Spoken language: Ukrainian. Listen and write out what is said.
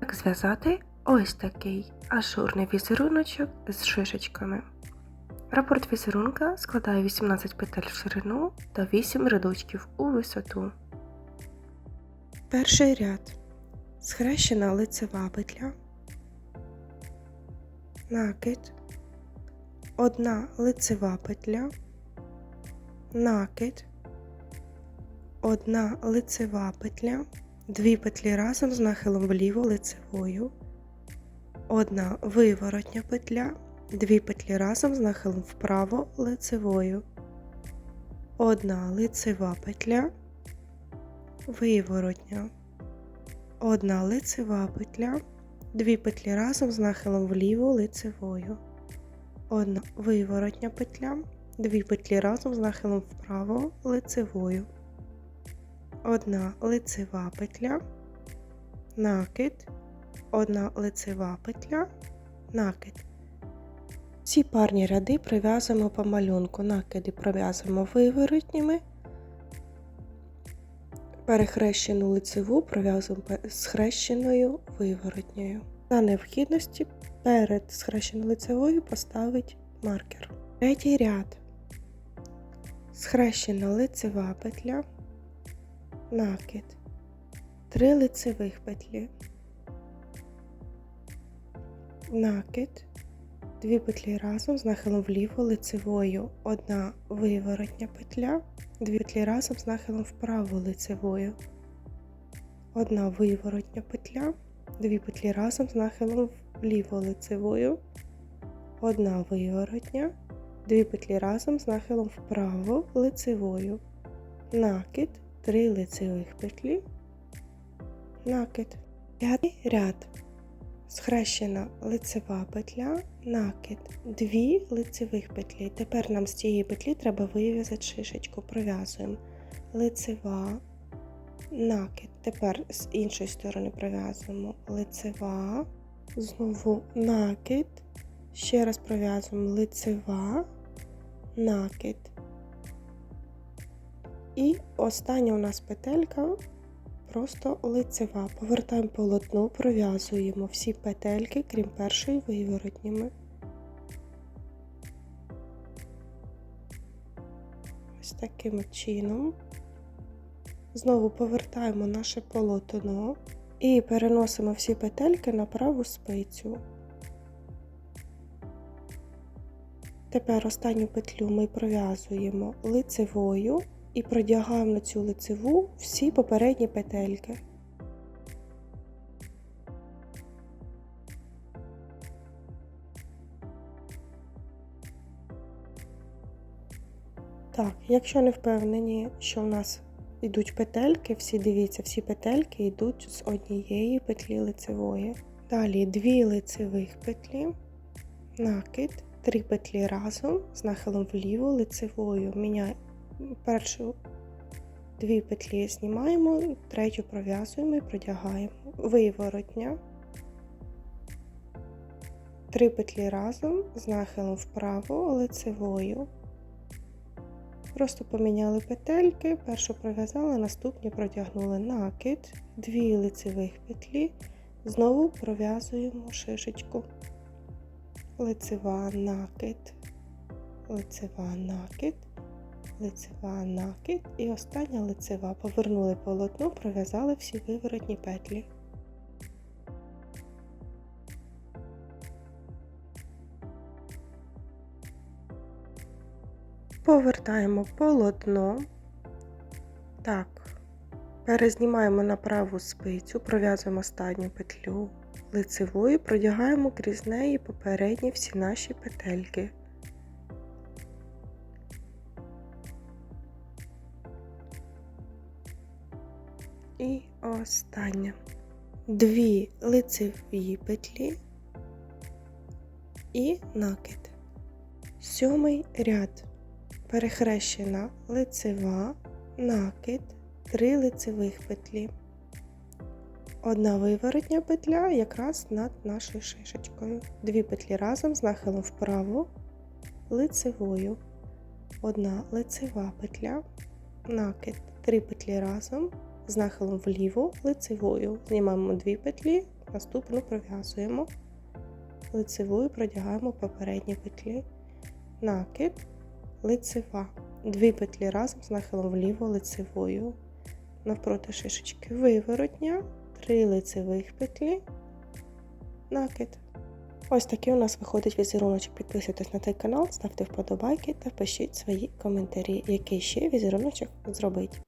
Як зв'язати ось такий ажурний візеруночок з шишечками. Рапорт візерунка складає 18 петель в ширину та 8 рядочків у висоту. Перший ряд. Схрещена лицева петля. Накид. Одна лицева петля. Накид. Одна лицева петля. Дві петлі разом з нахилом вліво лицевою. Одна виворотня петля. Дві петлі разом з нахилом вправо лицевою. Одна лицева петля. Виворотня. Одна лицева петля. Дві петлі разом з нахилом вліво лицевою. Одна виворотня петля. Дві петлі разом з нахилом вправо лицевою. Одна лицева петля, накид, одна лицева петля, накид. Всі парні ряди прив'язуємо по малюнку, накиди пров'язуємо виворотніми, перехрещену лицеву пров'язуємо схрещеною виворотньою. За необхідності перед схрещеною лицевою поставить маркер. Третій ряд. Схрещена лицева петля накид, 3 лицевих петлі, накид, 2 петлі разом з нахилом вліво лицевою, одна виворотня петля, 2 петлі разом з нахилом вправо лицевою, одна виворотня петля, 2 петлі разом з нахилом вліво лицевою, одна виворотня, 2 петлі разом з нахилом вправо лицевою, накид, 3 лицевих петлі, накид, п'ятий ряд, схрещена лицева петля, накид, 2 лицевих петлі. Тепер нам з цієї петлі треба вив'язати шишечку, пров'язуємо. Лицева, накид. Тепер з іншої сторони пров'язуємо. Лицева, знову накид, ще раз пров'язуємо. Лицева, накид. І остання у нас петелька просто лицева. Повертаємо полотно, пров'язуємо всі петельки, крім першої виворотніми. Ось таким чином. Знову повертаємо наше полотно і переносимо всі петельки на праву спицю. Тепер останню петлю ми пров'язуємо лицевою і продягаємо на цю лицеву всі попередні петельки. Так, якщо не впевнені, що в нас йдуть петельки, всі дивіться, всі петельки йдуть з однієї петлі лицевої. Далі дві лицевих петлі, накид, три петлі разом з нахилом вліво лицевою. Міняємо першу дві петлі знімаємо, третю пров'язуємо і продягаємо. Виворотня, три петлі разом з нахилом вправо лицевою. Просто поміняли петельки, першу пров'язали, наступні протягнули накид, дві лицевих петлі, знову пров'язуємо шишечку, лицева накид, лицева накид, лицева накид і остання лицева. Повернули полотно, пров'язали всі виворотні петлі. Повертаємо полотно. Так, перезнімаємо на праву спицю, пров'язуємо останню петлю лицевою, продягаємо крізь неї попередні всі наші петельки. І остання. Дві лицеві петлі і накид. Сьомий ряд. Перехрещена лицева, накид, три лицевих петлі. Одна виворотня петля якраз над нашою шишечкою. Дві петлі разом з нахилом вправо, лицевою. Одна лицева петля, накид, три петлі разом з нахилом вліво лицевою. Знімаємо дві петлі, Наступну пров'язуємо лицеву і продягаємо попередні петлі, накид, лицева. Дві петлі разом з нахилом вліво лицевою. Навпроти шишечки виворотня, три лицевих петлі, накид. Ось такий у нас виходить візеруночок. Підписуйтесь на цей канал, ставте вподобайки та пишіть свої коментарі, який ще візеруночок зробить.